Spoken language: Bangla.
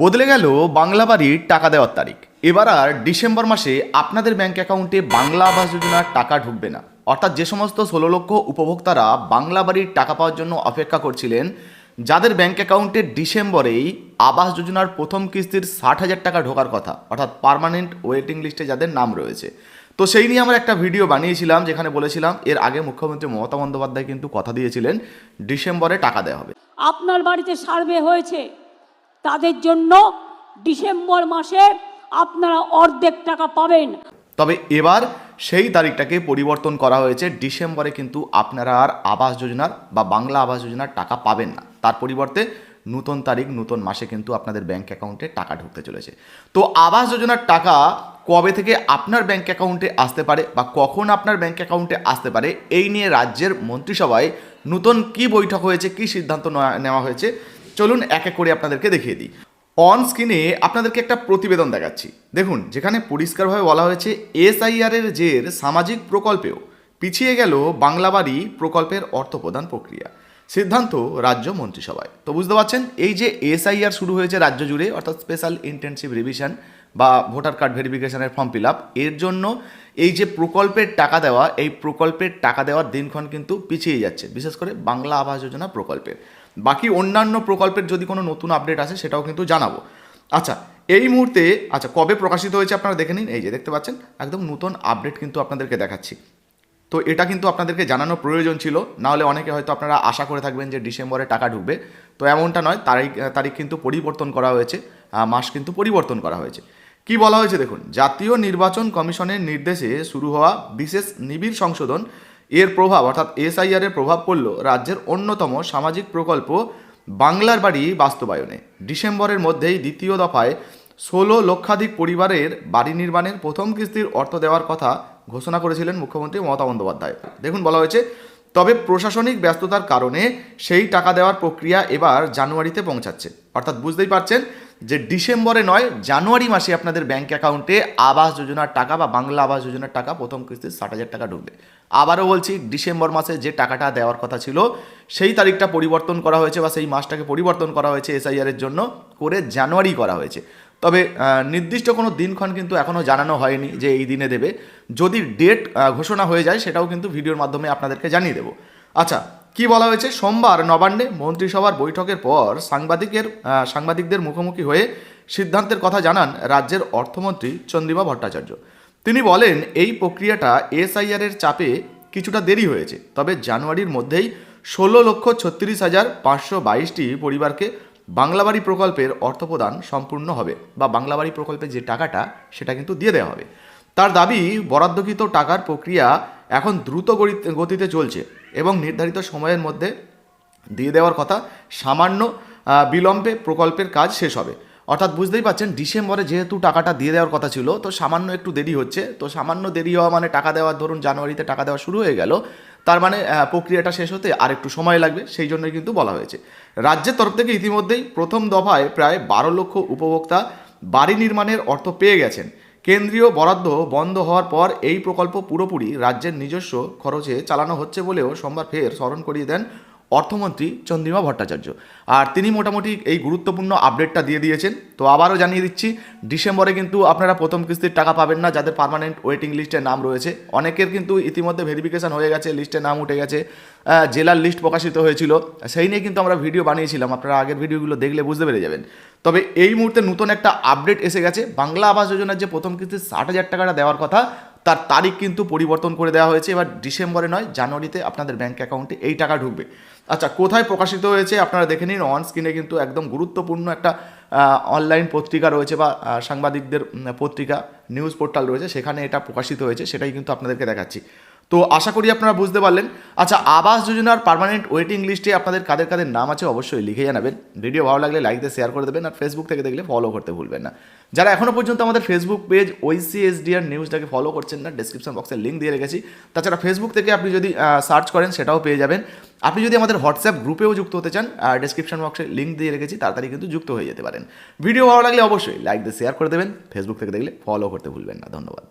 বদলে গেল বাংলা বাড়ির টাকা দেওয়ার তারিখ। এবার আর ডিসেম্বর মাসে আপনাদের ব্যাংক অ্যাকাউন্টে বাংলা আবাস যোজনার টাকা ঢুকবে না। অর্থাৎ যে সমস্ত ষোলো লক্ষ উপভোক্তারা বাংলা বাড়ির টাকা পাওয়ার জন্য অপেক্ষা করছিলেন, যাদের ব্যাংক অ্যাকাউন্টে ডিসেম্বরেই আবাস যোজনার প্রথম কিস্তির ষাট হাজার টাকা ঢোকার কথা, অর্থাৎ পার্মানেন্ট ওয়েটিং লিস্টে যাদের নাম রয়েছে। তো সেই নিয়ে আমরা একটা ভিডিও বানিয়েছিলাম, যেখানে বলেছিলাম এর আগে মুখ্যমন্ত্রী মমতা বন্দ্যোপাধ্যায় কিন্তু কথা দিয়েছিলেন, ডিসেম্বরে টাকা দেওয়া হবে। আপনার বাড়িতে সার্ভে হয়েছে। তাদের জন্য ডিসেম্বর মাসে আপনারা অর্ধেক টাকা পাবেন। তবে এবার সেই তারিখটাকে পরিবর্তন করা হয়েছে। ডিসেম্বরে কিন্তু আপনারা আর আবাস যোজনার বা বাংলা আবাস যোজনার টাকা পাবেন না। তার পরিবর্তে নতুন তারিখ, নতুন মাসে কিন্তু আপনাদের ব্যাঙ্ক অ্যাকাউন্টে টাকা ঢুকতে চলেছে। তো আবাস যোজনার টাকা কবে থেকে আপনার ব্যাঙ্ক অ্যাকাউন্টে আসতে পারে বা কখন আপনার ব্যাঙ্ক অ্যাকাউন্টে আসতে পারে, এই নিয়ে রাজ্যের মন্ত্রিসভায় নতুন কি বৈঠক হয়েছে, কি সিদ্ধান্ত নেওয়া- হয়েছে চলুন এক এক করে আপনাদেরকে দেখিয়ে দিই। অন স্ক্রিনে আপনাদেরকে একটা প্রতিবেদন দেখাচ্ছি। দেখুন, যেখানে পরিষ্কারভাবে বলা হয়েছে এসআইআর এর জের সামাজিক প্রকল্পেও পিছিয়ে গেল বাংলা বাড়ি প্রকল্পের অর্থ প্রদান প্রক্রিয়া। সিদ্ধান্ত রাজ্য মন্ত্রিসভায়। তো বুঝতে পারছেন, এই যে এসআইআর শুরু হয়েছে রাজ্য জুড়ে, অর্থাৎ স্পেশাল ইন্টেনসিভ রিভিশন বা ভোটার কার্ড ভেরিফিকেশনের ফর্ম ফিল আপ এর জন্য এই যে প্রকল্পের টাকা দেওয়া, এই প্রকল্পের টাকা দেওয়ার দিনক্ষণ কিন্তু পিছিয়ে যাচ্ছে, বিশেষ করে বাংলা আবাস যোজনা প্রকল্পের। বাকি অন্যান্য প্রকল্পের যদি কোনো নতুন আপডেট আসে, সেটাও কিন্তু জানাব। আচ্ছা এই মুহূর্তে আচ্ছা কবে প্রকাশিত হয়েছে আপনারা দেখে নিন? এই যে দেখতে পাচ্ছেন, একদম নতুন আপডেট কিন্তু আপনাদেরকে দেখাচ্ছি। তো এটা কিন্তু আপনাদেরকে জানানো প্রয়োজন ছিল, নাহলে অনেকে হয়তো আপনারা আশা করে থাকবেন যে ডিসেম্বরে টাকা ঢুকবে। তো এমনটা নয়, তারিখ তারিখ কিন্তু পরিবর্তন করা হয়েছে মাস কিন্তু পরিবর্তন করা হয়েছে। কি বলা হয়েছে দেখুন, জাতীয় নির্বাচন কমিশনের নির্দেশে শুরু হওয়া বিশেষ নিবিড় সংশোধন এর প্রভাব, অর্থাৎ এসআইআর এর প্রভাব পড়ল রাজ্যের অন্যতম সামাজিক প্রকল্প বাংলার বাড়ি বাস্তবায়নে। ডিসেম্বরের মধ্যেই দ্বিতীয় দফায় ষোলো লক্ষাধিক পরিবারের বাড়ি নির্মাণের প্রথম কিস্তির অর্থ দেওয়ার কথা ঘোষণা করেছিলেন মুখ্যমন্ত্রী মমতা বন্দ্যোপাধ্যায়। দেখুন বলা হয়েছে, তবে প্রশাসনিক ব্যস্ততার কারণে সেই টাকা দেওয়ার প্রক্রিয়া এবার জানুয়ারিতে পৌঁছাচ্ছে। অর্থাৎ বুঝতেই পারছেন যে ডিসেম্বরে নয়, জানুয়ারি মাসে আপনাদের ব্যাঙ্ক অ্যাকাউন্টে আবাস যোজনার টাকা বা বাংলা আবাস যোজনার টাকা প্রথম কিস্তির ষাট হাজার টাকা ঢুকবে। আবারও বলছি, ডিসেম্বর মাসে যে টাকাটা দেওয়ার কথা ছিল, সেই তারিখটা পরিবর্তন করা হয়েছে বা সেই মাসটাকে পরিবর্তন করা হয়েছে এসআইআর এর জন্য করে জানুয়ারি করা হয়েছে। তবে নির্দিষ্ট কোনো দিনক্ষণ কিন্তু এখনও জানানো হয়নি যে এই দিনে দেবে। যদি ডেট ঘোষণা হয়ে যায়, সেটাও কিন্তু ভিডিওর মাধ্যমে আপনাদেরকে জানিয়ে দেবো। আচ্ছা কি বলা হয়েছে? সোমবার নবান্নে মন্ত্রিসভার বৈঠকের পর সাংবাদিকের সাংবাদিকদের মুখোমুখি হয়ে সিদ্ধান্তের কথা জানান রাজ্যের অর্থমন্ত্রী চন্দ্রিমা ভট্টাচার্য। তিনি বলেন, এই প্রক্রিয়াটা এসআইআর এর চাপে কিছুটা দেরি হয়েছে, তবে জানুয়ারির মধ্যেই ষোলো লক্ষ ছত্রিশ হাজার পাঁচশো বাইশটি পরিবারকে বাংলাবাড়ি প্রকল্পের অর্থ প্রদান সম্পূর্ণ হবে বা বাংলাবাড়ি প্রকল্পের যে টাকাটা, সেটা কিন্তু দিয়ে দেওয়া হবে। তার দাবি, বরাদ্দকৃত টাকার প্রক্রিয়া এখন দ্রুত গতি- গতিতে চলছে এবং নির্ধারিত সময়ের মধ্যে দিয়ে দেওয়ার কথা সামান্য বিলম্বে প্রকল্পের কাজ শেষ হবে। অর্থাৎ বুঝতেই পারছেন, ডিসেম্বরে যেহেতু টাকাটা দিয়ে দেওয়ার কথা ছিল, তো সামান্য একটু দেরি হচ্ছে। তো সামান্য দেরি হওয়া মানে টাকা দেওয়ার, ধরুন জানুয়ারিতে টাকা দেওয়া শুরু হয়ে গেল, তার মানে প্রক্রিয়াটা শেষ হতে আর একটু সময় লাগবে, সেই জন্যই কিন্তু বলা হয়েছে। রাজ্যের তরফ থেকে ইতিমধ্যেই প্রথম দফায় প্রায় বারো লক্ষ উপভোক্তা বাড়ি নির্মাণের অর্থ পেয়ে গেছেন। কেন্দ্রীয় বরাদ্দ বন্ধ হওয়ার পর এই প্রকল্প পুরোপুরি রাজ্যের নিজস্ব খরচে চালানো হচ্ছে বলেও সোমবার ফের স্মরণ করিয়ে দেন অর্থমন্ত্রী চন্দ্রিমা ভট্টাচার্য। আর তিনি মোটামুটি এই গুরুত্বপূর্ণ আপডেটটা দিয়ে দিয়েছেন। তো আবারও জানিয়ে দিচ্ছি, ডিসেম্বরে কিন্তু আপনারা প্রথম কিস্তির টাকা পাবেন না, যাদের পার্মানেন্ট ওয়েটিং লিস্টে নাম রয়েছে। অনেকের কিন্তু ইতিমধ্যে ভেরিফিকেশন হয়ে গেছে লিস্টে নাম উঠে গেছে জেলার লিস্ট প্রকাশিত হয়েছিল। সেই নিয়ে কিন্তু আমরা ভিডিও বানিয়েছিলাম, আপনারা আগের ভিডিওগুলো দেখলে বুঝতে পেরে যাবেন। তবে এই মুহূর্তে নতুন একটা আপডেট এসে গেছে। বাংলা আবাস যোজনার যে প্রথম কিস্তির ষাট হাজার টাকাটা দেওয়ার কথা তার তারিখ কিন্তু পরিবর্তন করে দেওয়া হয়েছে। এবার ডিসেম্বরে নয়, জানুয়ারিতে আপনাদের ব্যাঙ্ক অ্যাকাউন্টে এই টাকা ঢুকবে। আচ্ছা কোথায় প্রকাশিত হয়েছে আপনারা দেখে নিন। অন স্ক্রিনে কিন্তু একদম গুরুত্বপূর্ণ একটা অনলাইন পত্রিকা রয়েছে বা সাংবাদিকদের পত্রিকা নিউজ পোর্টাল রয়েছে। সেখানে এটা প্রকাশিত হয়েছে, সেটাই কিন্তু আপনাদেরকে দেখাচ্ছি। তো আশা করি আপনারা বুঝতে পারলেন। আচ্ছা আবাস যোজনার পারমানেন্ট ওয়েটিং লিস্টে আপনাদের কাদের কাদের নাম আছে অবশ্যই লিখে জানাবেন। ভিডিও ভালো লাগলে লাইক দিয়ে শেয়ার করে দেবেন আর ফেসবুক থেকে দেখলে ফলো করতে ভুলবেন না। যারা এখনও পর্যন্ত আমাদের Facebook page O I C S D R নিউজটাকে follow করছেন না ডিসক্রিপশন বক্সে লিঙ্ক দিয়ে রেখেছি। তাছাড়া ফেসবুক থেকে আপনি যদি সার্চ করেন সেটাও পেয়ে যাবেন। আপনি যদি আমাদের হোয়াটসঅ্যাপ গ্রুপেও যুক্ত হতে চান ডিসক্রিপশন বক্সে লিঙ্ক দিয়ে রেখেছি, তাড়াতাড়ি কিন্তু যুক্ত হয়ে যেতে পারেন। ভিডিও ভালো লাগলে অবশ্যই লাইক দিয়ে শেয়ার করে দেবেন। ফেসবুক থেকে দেখলে ফলো করতে ভুলবেন না। ধন্যবাদ।